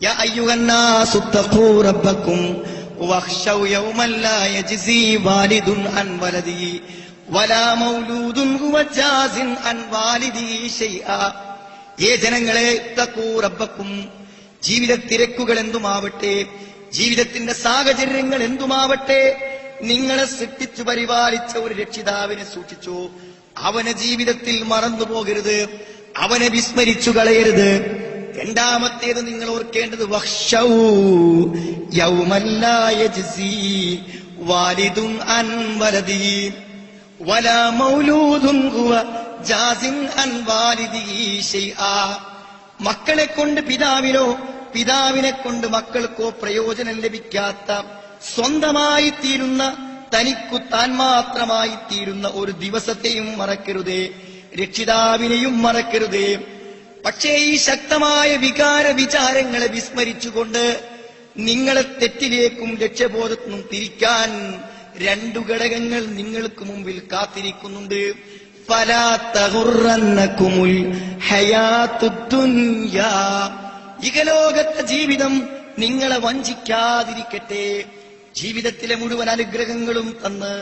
يا أيها الناس اتقوا ربكم واخشوا يوما لا يجزي والد عن ولده ولا مولود هو جاز عن والده شيئا ഏ ജനങ്ങളെ തക്കൂ റബ്ബക്കും ജീവിത തിരക്കുകൾ എന്തുമാവട്ടെ ജീവിതത്തിന്റെ സാഹചര്യങ്ങൾ എന്തുമാവട്ടെ നിങ്ങളെ സൃഷ്ടിച്ചു പരിപാലിച്ച ഒരു രക്ഷിതാവിനെ സൂക്ഷിച്ചു അവനെ ജീവിതത്തിൽ മറന്നു പോകരുത് അവനെ വിസ്മരിച്ചു കളയരുത് രണ്ടാമത്തേത് നിങ്ങൾ ഓർക്കേണ്ടത് വാലിദും വലാ മക്കളെ കൊണ്ട് പിതാവിനോ പിതാവിനെ കൊണ്ട് മക്കൾക്കോ പ്രയോജനം ലഭിക്കാത്ത സ്വന്തമായി തീരുന്ന തനിക്കു താൻ മാത്രമായി തീരുന്ന ഒരു ദിവസത്തെയും മറക്കരുതേ രക്ഷിതാവിനെയും മറക്കരുതേ പക്ഷേ ഈ ശക്തമായ വികാര വിചാരങ്ങളെ വിസ്മരിച്ചുകൊണ്ട് നിങ്ങളെ തെറ്റിലേക്കും ലക്ഷ്യബോധത്തിനും തിരിക്കാൻ രണ്ടു ഘടകങ്ങൾ നിങ്ങൾക്ക് മുമ്പിൽ കാത്തിരിക്കുന്നുണ്ട്. ഇകലോകത്തെ ജീവിതം നിങ്ങളെ വഞ്ചിക്കാതിരിക്കട്ടെ. ജീവിതത്തിലെ മുഴുവൻ അനുഗ്രഹങ്ങളും തന്ന്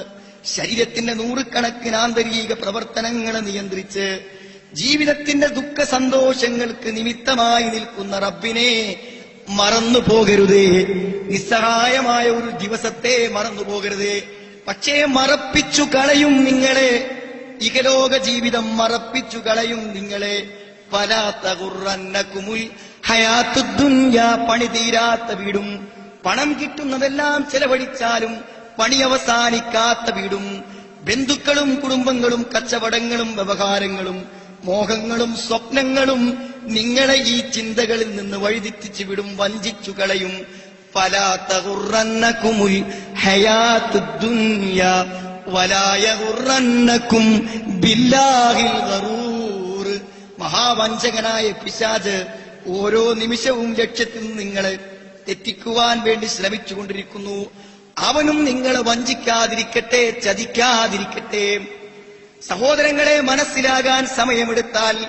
ശരീരത്തിന്റെ നൂറുകണക്കിന് ആന്തരിക പ്രവർത്തനങ്ങളെ നിയന്ത്രിച്ച് ജീവിതത്തിന്റെ ദുഃഖ സന്തോഷങ്ങൾക്ക് നിമിത്തമായി നിൽക്കുന്ന റബ്ബിനെ മറന്നു പോകരുതേ നിസ്സഹായമായ ഒരു ദിവസത്തെ മറന്നു പോകരുതേ പക്ഷേ മറപ്പിച്ചു കളയും നിങ്ങളെ. ഇകലോക ജീവിതം മറപ്പിച്ചു കളയും നിങ്ങളെ. പലാത്തകുറന്നക്കുമുൽ ഹയാത്തുദ്ദുന്യ പണി തീരാത്ത വീടും. പണം കിട്ടുന്നതെല്ലാം ചെലവഴിച്ചാലും പണി അവസാനിക്കാത്ത വീടും. ബന്ധുക്കളും കുടുംബങ്ങളും കച്ചവടങ്ങളും വ്യവഹാരങ്ങളും മോഹങ്ങളും സ്വപ്നങ്ങളും നിങ്ങളെ ഈ ചിന്തകളിൽ നിന്ന് വഴിതെറ്റിച്ചു വിടും വഞ്ചിച്ചു കളയും. ഫലാത്തകുറന്നക്കുമുൽ ഹയാത്തുദ്ദുന്യ വലായകുറന്നക്കും ബില്ലാഹിൽ മഹാവഞ്ചകനായ പിശാജ് ഓരോ നിമിഷവും ലക്ഷ്യത്തിൽ നിങ്ങളെ തെറ്റിക്കുവാൻ വേണ്ടി ശ്രമിച്ചുകൊണ്ടിരിക്കുന്നു. അവനും നിങ്ങളെ വഞ്ചിക്കാതിരിക്കട്ടെ ചതിക്കാതിരിക്കട്ടെ. സഹോദരങ്ങളെ മനസ്സിലാകാൻ സമയമെടുത്താൽ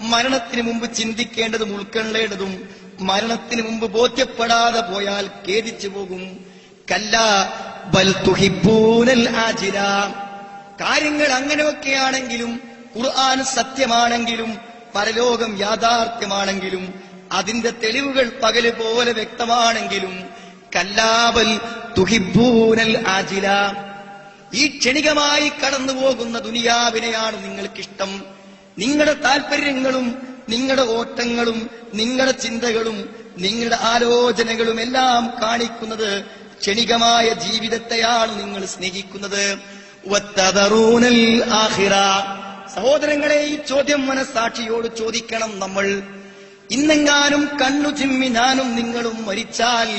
മരണത്തിന് മുമ്പ് ചിന്തിക്കേണ്ടതും ഉൾക്കൊള്ളേണ്ടതും മരണത്തിന് മുമ്പ് ബോധ്യപ്പെടാതെ പോയാൽ ഖേദിച്ചു പോകും. കല്ല ബൽ തുഹിബൂനൽ ആജില. കാര്യങ്ങൾ അങ്ങനെയൊക്കെയാണെങ്കിലും ഖുർആൻ സത്യമാണെങ്കിലും പരലോകം യാഥാർത്ഥ്യമാണെങ്കിലും അതിന്റെ തെളിവുകൾ പകൽ പോലെ വ്യക്തമാണെങ്കിലും കല്ലാബൽ തുഹിബൂനൽ ആജില. ഈ ക്ഷണികമായി കടന്നു പോകുന്ന ദുനിയാവിനെയാണ് നിങ്ങൾക്കിഷ്ടം. നിങ്ങളുടെ താല്പര്യങ്ങളും നിങ്ങളുടെ ഓട്ടങ്ങളും നിങ്ങളുടെ ചിന്തകളും നിങ്ങളുടെ ആലോചനകളും എല്ലാം കാണിക്കുന്നത് ക്ഷണികമായ ജീവിതത്തെയാണ് നിങ്ങൾ സ്നേഹിക്കുന്നത്. സഹോദരങ്ങളെ ഈ ചോദ്യം മനസ്സാക്ഷിയോട് ചോദിക്കണം നമ്മൾ. ഇന്നെങ്ങാനും കണ്ണു ചിമ്മി ഞാനും നിങ്ങളും മരിച്ചാൽ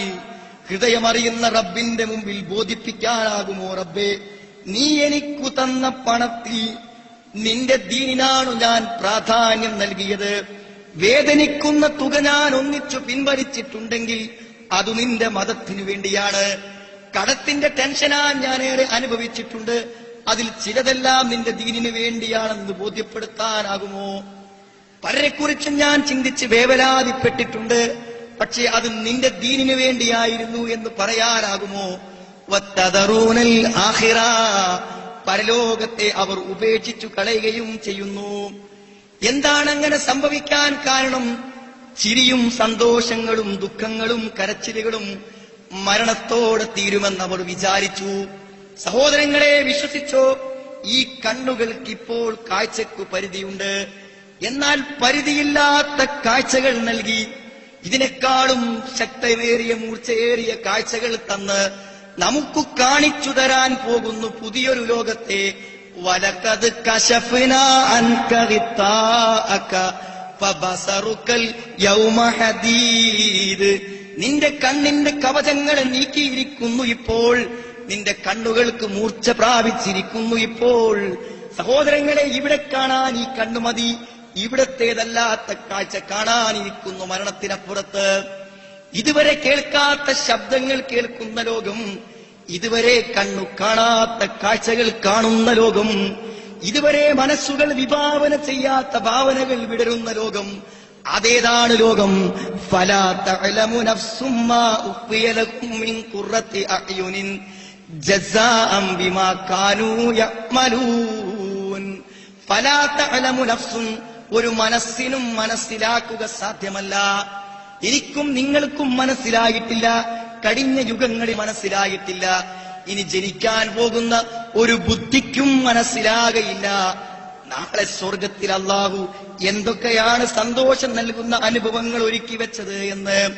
ഹൃദയമറിയുന്ന റബ്ബിന്റെ മുമ്പിൽ ബോധിപ്പിക്കാനാകുമോ റബ്ബേ? നീ എനിക്കു തന്ന പണത്തിൽ നിന്റെ ദീനിനാണു ഞാൻ പ്രാധാന്യം നൽകിയത്. വേദനിക്കുന്ന തുക ഞാൻ ഒന്നിച്ചു പിൻവലിച്ചിട്ടുണ്ടെങ്കിൽ അത് നിന്റെ മതത്തിനു വേണ്ടിയാണ്. കടത്തിന്റെ ടെൻഷനാ ഞാൻ ഏറെ അനുഭവിച്ചിട്ടുണ്ട്. അതിൽ ചിലതെല്ലാം നിന്റെ ദീനിനു വേണ്ടിയാണെന്ന് ബോധ്യപ്പെടുത്താനാകുമോ? പലരെക്കുറിച്ചും ഞാൻ ചിന്തിച്ച് വേവലാതിപ്പെട്ടിട്ടുണ്ട്. പക്ഷേ അത് നിന്റെ ദീനിനു വേണ്ടിയായിരുന്നു എന്ന് പറയാനാകുമോ? പരലോകത്തെ അവർ ഉപേക്ഷിച്ചു കളയുകയും ചെയ്യുന്നു. എന്താണ് അങ്ങനെ സംഭവിക്കാൻ കാരണം? ചിരിയും സന്തോഷങ്ങളും ദുഃഖങ്ങളും കരച്ചിലുകളും മരണത്തോടെ തീരുമെന്ന് അവർ വിചാരിച്ചു. സഹോദരങ്ങളെ വിശ്വസിച്ചോ? ഈ കണ്ണുകൾക്ക് ഇപ്പോൾ കാഴ്ചക്കു പരിധിയുണ്ട്. എന്നാൽ പരിധിയില്ലാത്ത കാഴ്ചകൾ നൽകി ഇതിനേക്കാളും ശക്തമേറിയ മൂർച്ചയേറിയ കാഴ്ചകൾ തന്ന് നമുക്ക് കാണിച്ചു തരാൻ പോകുന്നു പുതിയൊരു ലോകത്തെ. വലക്കത് കശഫ്ന നിന്റെ കണ്ണിന്റെ കവചങ്ങളെ നീക്കിയിരിക്കുന്നു ഇപ്പോൾ. നിന്റെ കണ്ണുകൾക്ക് മൂർച്ച പ്രാപിച്ചിരിക്കുന്നു ഇപ്പോൾ. സഹോദരങ്ങളെ ഇവിടെ കാണാൻ ഈ കണ്ണുമതി. ഇവിടത്തേതല്ലാത്ത കാഴ്ച കാണാനിരിക്കുന്നു മരണത്തിനപ്പുറത്ത്. ഇതുവരെ കേൾക്കാത്ത ശബ്ദങ്ങൾ കേൾക്കുന്ന ലോകം ഇതുവരെ കണ്ണു കാണാത്ത കാഴ്ചകൾ കാണുന്ന ലോകം ഇതുവരെ മനസ്സുകൾ വിഭാവന ചെയ്യാത്ത ഭാവനകൾ വിടരുന്ന ലോകം അതേതാണ് ലോകം. ഒരു മനസ്സിനും മനസ്സിലാക്കുക സാധ്യമല്ല. എനിക്കും നിങ്ങൾക്കും മനസ്സിലായിട്ടില്ല. കഴിഞ്ഞ യുഗങ്ങളിൽ മനസ്സിലായിട്ടില്ല. ഇനി ജനിക്കാൻ പോകുന്ന ഒരു ബുദ്ധിക്കും മനസ്സിലാകയില്ല. നാളെ സ്വർഗത്തിൽ അള്ളാഹു എന്തൊക്കെയാണ് സന്തോഷം നൽകുന്ന അനുഭവങ്ങൾ ഒരുക്കി വെച്ചത് എന്ന്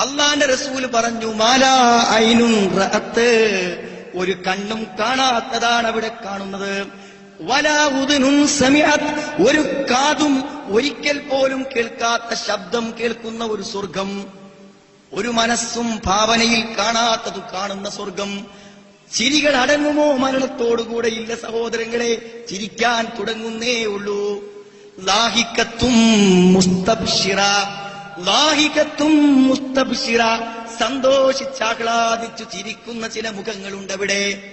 അള്ളാന്റെ റസൂൽ പറഞ്ഞു മാലാ ഐനും ഒരു കണ്ണും കാണാത്തതാണ് അവിടെ കാണുന്നത്. ഒരു കാതും ഒരിക്കൽ പോലും കേൾക്കാത്ത ശബ്ദം കേൾക്കുന്ന ഒരു സ്വർഗം. ഒരു മനസ്സും ഭാവനയിൽ കാണാത്തത് കാണുന്ന സ്വർഗം. ചിരികൾ അടങ്ങുമോ മരണത്തോടുകൂടെ? ഇല്ല സഹോദരങ്ങളെ ചിരിക്കാൻ തുടങ്ങുന്നേ ഉള്ളൂ. ലാഹിക്കത്തും മുസ്തബ്ഷിറ. ലാഹികത്തും മുസ്തബ്ഷിറ. സന്തോഷിച്ചാഹ്ലാദിച്ചു ചിരിക്കുന്ന ചില മുഖങ്ങളുണ്ട് അവിടെ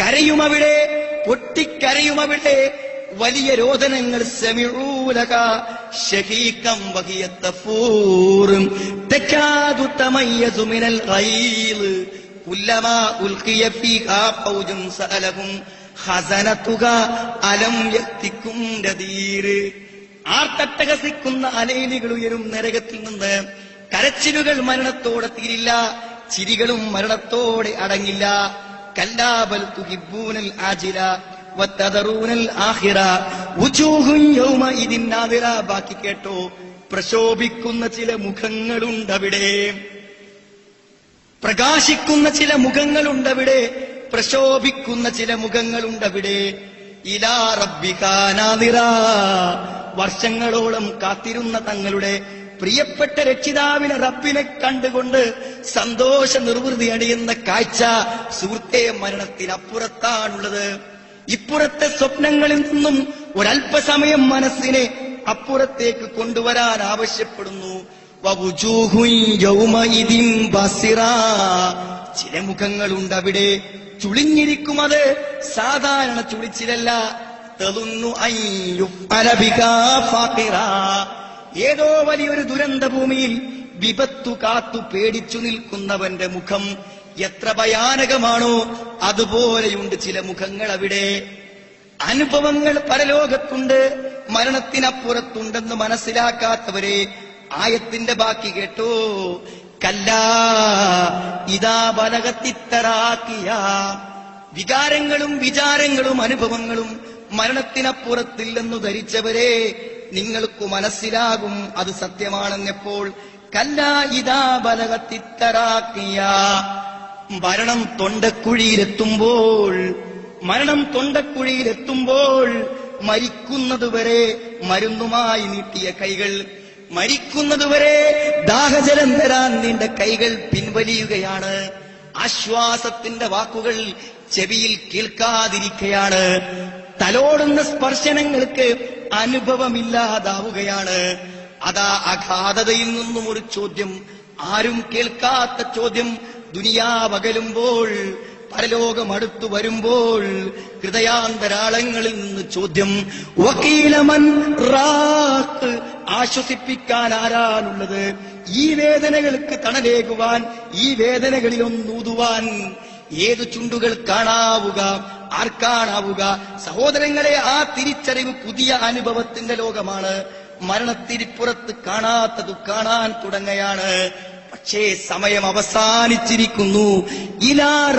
കരയുമവിടെ. പൊട്ടിക്കരയുമവിടെ. വലിയ രോദനങ്ങൾ സെമിഴൂലക. ഷഹീകം വഹിയത്തഫൂറും തെക്കാതു തമയ്യസു മിനൽ ഗൈൾ കുല്ലമാ ഫൗജുൻ സഅലഹും. അലം ആർത്തട്ടഹസിക്കുന്ന അലയിലുകൾ ഉയരും നരകത്തിൽ നിന്ന്. കരച്ചിലുകൾ മരണത്തോടെ തീരില്ല. ചിരികളും മരണത്തോടെ അടങ്ങില്ല. ആജില ആഹിറ. ബാക്കി കേട്ടോ പ്രശോഭിക്കുന്ന ചില മുഖങ്ങളുണ്ടവിടെ. പ്രകാശിക്കുന്ന ചില മുഖങ്ങളുണ്ടവിടെ. പ്രശോഭിക്കുന്ന ചില മുഖങ്ങളുണ്ടവിടെ. ഇലാ റബ്ബിക്കാനാതിറ വർഷങ്ങളോളം കാത്തിരുന്ന തങ്ങളുടെ പ്രിയപ്പെട്ട രക്ഷിതാവിനെ റബ്ബിനെ കണ്ടുകൊണ്ട് സന്തോഷ നിർവൃതി അണിയുന്ന കാഴ്ച സുഹൃത്തെ മരണത്തിനപ്പുറത്താണുള്ളത്. ഇപ്പുറത്തെ സ്വപ്നങ്ങളിൽ നിന്നും ഒരല്പസമയം മനസ്സിനെ അപ്പുറത്തേക്ക് കൊണ്ടുവരാൻ ആവശ്യപ്പെടുന്നു. ചില മുഖങ്ങളുണ്ട് അവിടെ. ചുളിഞ്ഞിരിക്കും അത്. സാധാരണ ചുളിച്ചിലല്ല. തെളുന്നു അയ്യു അരബിക ബികാ ഫാഖിറാ. ഏതോ വലിയൊരു ദുരന്ത ഭൂമിയിൽ വിപത്തു കാത്തു പേടിച്ചു നിൽക്കുന്നവന്റെ മുഖം എത്ര ഭയാനകമാണോ അതുപോലെയുണ്ട് ചില മുഖങ്ങൾ അവിടെ. അനുഭവങ്ങൾ പരലോകത്തുണ്ട് മരണത്തിനപ്പുറത്തുണ്ടെന്ന് മനസ്സിലാക്കാത്തവരെ ആയത്തിന്റെ ബാക്കി കേട്ടോ. കല്ല ഇതാ ബലകത്തിത്തറാക്കിയ വികാരങ്ങളും വിചാരങ്ങളും അനുഭവങ്ങളും മരണത്തിനപ്പുറത്തില്ലെന്നു ധരിച്ചവരെ നിങ്ങൾക്ക് മനസ്സിലാകും അത് സത്യമാണെന്നെപ്പോൾ കല്ല ഇതാ ബലകത്തിത്തറാക്കിയ മരണം തൊണ്ടക്കുഴിയിലെത്തുമ്പോൾ മരണം തൊണ്ടക്കുഴിയിലെത്തുമ്പോൾ മരിക്കുന്നതുവരെ മരുന്നുമായി നീട്ടിയ കൈകൾ മരിക്കുന്നതുവരെ ദാഹജലം തരാൻ നിന്റെ കൈകൾ പിൻവലിയുകയാണ്. ആശ്വാസത്തിന്റെ വാക്കുകൾ ചെവിയിൽ കേൾക്കാതിരിക്കയാണ്. തലോടുന്ന സ്പർശനങ്ങൾക്ക് അനുഭവമില്ലാതാവുകയാണ്. അതാ അഗാധതയിൽ നിന്നും ഒരു ചോദ്യം. ആരും കേൾക്കാത്ത ചോദ്യം. ദുനിയാവകലുമ്പോൾ പരലോകമടുത്തു വരുമ്പോൾ ഹൃദയാന്തരാളങ്ങളിൽ നിന്ന് ചോദ്യം. വക്കീലമൻ റാത്ത് ആശ്വസിപ്പിക്കാൻ ആരാനുള്ളത് ഈ വേദനകൾക്ക് തണലേകുവാൻ ഈ വേദനകളിലൊന്നൂതുവാൻ ഏതു ചുണ്ടുകൾ കാണാവുക? ആർക്കാണാവുക? സഹോദരങ്ങളെ ആ തിരിച്ചറിവ് പുതിയ അനുഭവത്തിന്റെ ലോകമാണ്. മരണത്തിരിപ്പുറത്ത് കാണാത്തത് കാണാൻ തുടങ്ങയാണ്. പക്ഷേ സമയം അവസാനിച്ചിരിക്കുന്നു. ഇലാ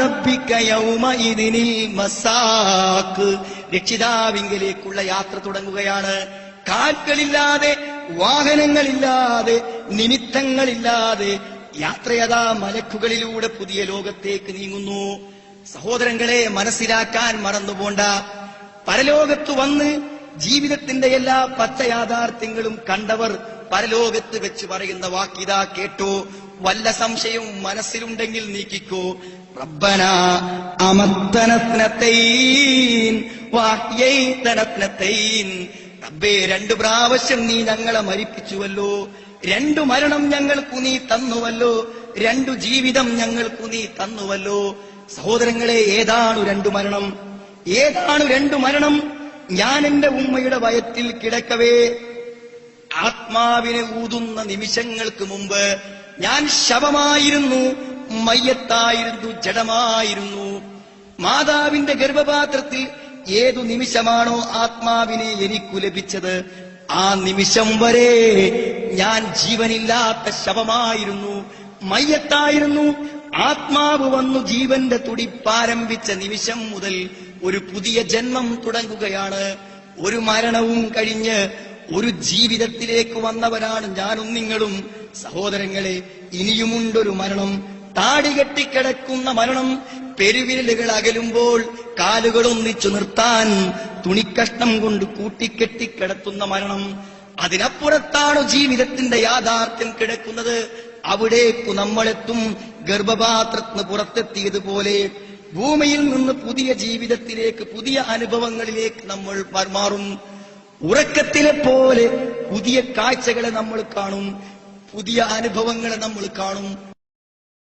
യൗമഇദിനിൽ മസാക്ക് രക്ഷിതാവിങ്കലേക്കുള്ള യാത്ര തുടങ്ങുകയാണ്. കാറ്റുകളില്ലാതെ വാഹനങ്ങളില്ലാതെ നിമിത്തങ്ങളില്ലാതെ യാത്രയതാ മലക്കുകളിലൂടെ പുതിയ ലോകത്തേക്ക് നീങ്ങുന്നു. സഹോദരങ്ങളെ മനസ്സിലാക്കാൻ മറന്നുപോണ്ട. പരലോകത്ത് വന്ന് ജീവിതത്തിന്റെ എല്ലാ പച്ച യാഥാർത്ഥ്യങ്ങളും കണ്ടവർ പരലോകത്ത് വെച്ച് പറയുന്ന വാക്കിതാ കേട്ടോ. വല്ല സംശയവും മനസ്സിലുണ്ടെങ്കിൽ നീക്കിക്കോ. അമത്തനത്നത്തൈൻ വാഹ്യൈതനത്നത്തൈൻ. റബ്ബേ രണ്ടു പ്രാവശ്യം നീ ഞങ്ങളെ മരിപ്പിച്ചുവല്ലോ. രണ്ടു മരണം ഞങ്ങൾക്കു നീ തന്നുവല്ലോ. രണ്ടു ജീവിതം ഞങ്ങൾക്കു നീ തന്നുവല്ലോ. സഹോദരങ്ങളെ ഏതാണു രണ്ടു മരണം? ഏതാണു രണ്ടു മരണം? ഞാൻ എന്റെ ഉമ്മയുടെ വയറ്റിൽ കിടക്കവേ. ആത്മാവിനെ ഊതുന്ന നിമിഷങ്ങൾക്ക് മുമ്പ് ഞാൻ ശവമായിരുന്നു മയ്യത്തായിരുന്നു ജഡമായിരുന്നു. മാതാവിന്റെ ഗർഭപാത്രത്തിൽ ഏതു നിമിഷമാണോ ആത്മാവിനെ എനിക്കു ലഭിച്ചത്? ആ നിമിഷം വരെ ഞാൻ ജീവനില്ലാത്ത ശവമായിരുന്നു മയ്യത്തായിരുന്നു ആത്മാവ് വന്നു ജീവന്റെ തുടിപ്പാരംഭിച്ച നിമിഷം മുതൽ ഒരു പുതിയ ജന്മം തുടങ്ങുകയാണ്. ഒരു മരണവും കഴിഞ്ഞ് ഒരു ജീവിതത്തിലേക്ക് വന്നവരാണ് ഞാനും നിങ്ങളും. സഹോദരങ്ങളെ ഇനിയുമുണ്ടൊരു മരണം. താടി കെട്ടിക്കിടക്കുന്ന മരണം. പെരുവിരലുകൾ അകലുമ്പോൾ കാലുകൾ ഒന്നിച്ചു നിർത്താൻ തുണിക്കഷ്ണം കൊണ്ട് കൂട്ടിക്കെട്ടിക്കിടത്തുന്ന മരണം. അതിനപ്പുറത്താണ് ജീവിതത്തിന്റെ യാഥാർത്ഥ്യം കിടക്കുന്നത്. അവിടേക്കു നമ്മളെത്തും ഗർഭപാത്രത്തിന് പുറത്തെത്തിയതുപോലെ ഭൂമിയിൽ നിന്ന് പുതിയ ജീവിതത്തിലേക്ക് പുതിയ അനുഭവങ്ങളിലേക്ക് നമ്മൾ മാറും ഉറക്കത്തിലെ പോലെ പുതിയ കാഴ്ചകളെ നമ്മൾ കാണും പുതിയ അനുഭവങ്ങളെ നമ്മൾ കാണും.